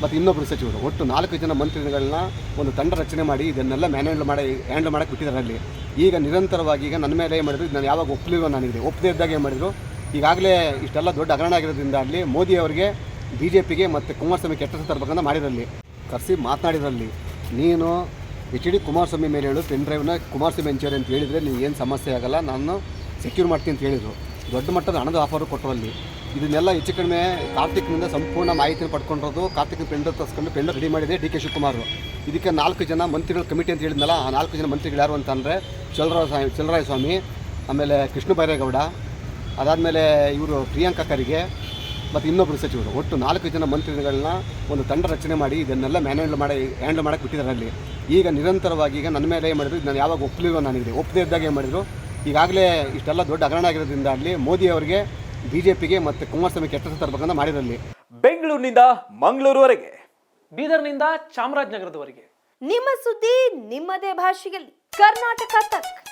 ಮತ್ತು ಇನ್ನೊಬ್ಬರು ಸಚಿವರು. ಒಟ್ಟು ನಾಲ್ಕು ಜನ ಮಂತ್ರಿಗಳನ್ನ ಒಂದು ತಂಡ ರಚನೆ ಮಾಡಿ ಇದನ್ನೆಲ್ಲ ಮ್ಯಾನೇಜ್ ಮಾಡಿ, ಹ್ಯಾಂಡಲ್ ಮಾಡಕ್ಕೆ ಬಿಟ್ಟಿದ್ದಾರೆ ಅಲ್ಲಿ. ಈಗ ನಿರಂತರವಾಗಿ ಈಗ ನನ್ನ ಮೇಲೆ ಏನು ಮಾಡಿದ್ರು ನಾನು ಯಾವಾಗ ಒಪ್ಪಲಿಲ್ಲ ನನಗಿದೆ ಒಪ್ಪದೇ ಇದ್ದಾಗ ಏನು ಮಾಡಿದ್ರು, ಈಗಾಗಲೇ ಇಷ್ಟೆಲ್ಲ ದೊಡ್ಡ ಹಗರಣ ಆಗಿರೋದ್ರಿಂದ ಅಲ್ಲಿ ಮೋದಿ ಅವರಿಗೆ ಬಿ ಜೆ ಪಿಗೆ ಮತ್ತು ಕುಮಾರಸ್ವಾಮಿ ಕೆಟ್ಟ ತರಬೇಕಂತ ಮಾಡಿದ್ರಲ್ಲಿ. ಕರೆಸಿ ಮಾತನಾಡಿದ್ರಲ್ಲಿ. ನೀನು ಎಚ್ ಡಿ ಕುಮಾರಸ್ವಾಮಿ ಮೇಲೆ ಹೇಳು, ಪೆನ್ ಡ್ರೈವ್ನ ಕುಮಾರಸ್ವಾಮಿ ಹಂಚೋರಿ ಅಂತ ಹೇಳಿದರೆ ನೀವು ಏನು ಸಮಸ್ಯೆ ಆಗಲ್ಲ, ನಾನು ಸೆಕ್ಯೂರ್ ಮಾಡ್ತೀನಿ ಅಂತ ಹೇಳಿದರು. ದೊಡ್ಡ ಮಟ್ಟದ ಹಣದ ಆಫರು ಕೊಟ್ಟರು ಅಲ್ಲಿ ಇದನ್ನೆಲ್ಲ ಹೆಚ್ಚು ಕಡಿಮೆ ಕಾರ್ತಿಕ್ನಿಂದ ಸಂಪೂರ್ಣ ಮಾಹಿತಿಯನ್ನು ಪಡ್ಕೊಂಡಿರೋದು ಕಾರ್ತಿಕ್ ಪೆಂಡರ್ ತರಿಸ್ಕೊಂಡು ಪೆಂಡರ್ ರೆಡಿ ಮಾಡಿದೆ ಡಿ ಕೆ ಶಿವಕುಮಾರ್ ಇದಕ್ಕೆ ನಾಲ್ಕು ಜನ ಮಂತ್ರಿಗಳ ಕಮಿಟಿ ಅಂತ ಹೇಳಿದ್ನಲ್ಲ, ಆ ನಾಲ್ಕು ಜನ ಮಂತ್ರಿಗಳು ಯಾರು ಅಂತಂದರೆ ಚಲರಾಯ ಸ್ವಾಮಿ ಚಲರಾಯ ಸ್ವಾಮಿ, ಆಮೇಲೆ ಕೃಷ್ಣ ಬೈರೇಗೌಡ, ಅದಾದಮೇಲೆ ಇವರು ಪ್ರಿಯಾಂಕಾ ಖರ್ಗೆ ಮತ್ತು ಇನ್ನೊಬ್ಬರು ಸಚಿವರು. ಒಟ್ಟು ನಾಲ್ಕು ಜನ ಮಂತ್ರಿಗಳನ್ನ ಒಂದು ತಂಡ ರಚನೆ ಮಾಡಿ ಇದನ್ನೆಲ್ಲ ಮ್ಯಾನೇಜ್ ಮಾಡಿ, ಹ್ಯಾಂಡಲ್ ಮಾಡಕ್ಕೆ ಬಿಟ್ಟಿದ್ದಾರೆ ಅಲ್ಲಿ. ಈಗ ನಿರಂತರವಾಗಿ ಈಗ ನನ್ನ ಮೇಲೆ ಏನು ಮಾಡಿದ್ರು ನಾನು ಯಾವಾಗ ಒಪ್ಪಲಿಲ್ಲ ನನಗೆ ಒಪ್ಪದೇ ಇದ್ದಾಗ ಏನು ಮಾಡಿದರು, ಈಗಾಗಲೇ ಇಷ್ಟೆಲ್ಲ ದೊಡ್ಡ ಹಗರಣ ಆಗಿರೋದ್ರಿಂದ ಅಲ್ಲಿ ಮೋದಿ ಅವರಿಗೆ ಬಿ ಮತ್ತೆ ಪಿಗೆ ಮತ್ತು ಕುಮಾರಸ್ವಾಮಿ ಕೆಟ್ಟ ತರಬೇಕಂತ ಮಾಡಿರಲ್ಲಿ. ಬೆಂಗಳೂರಿನಿಂದ ಮಂಗಳೂರುವರೆಗೆ. ಬೀದರ್ನಿಂದ ಚಾಮರಾಜನಗರದವರೆಗೆ. ನಿಮ್ಮ ಸುದ್ದಿ ನಿಮ್ಮದೇ ಭಾಷೆಯಲ್ಲಿ. ಕರ್ನಾಟಕ ತಕ್.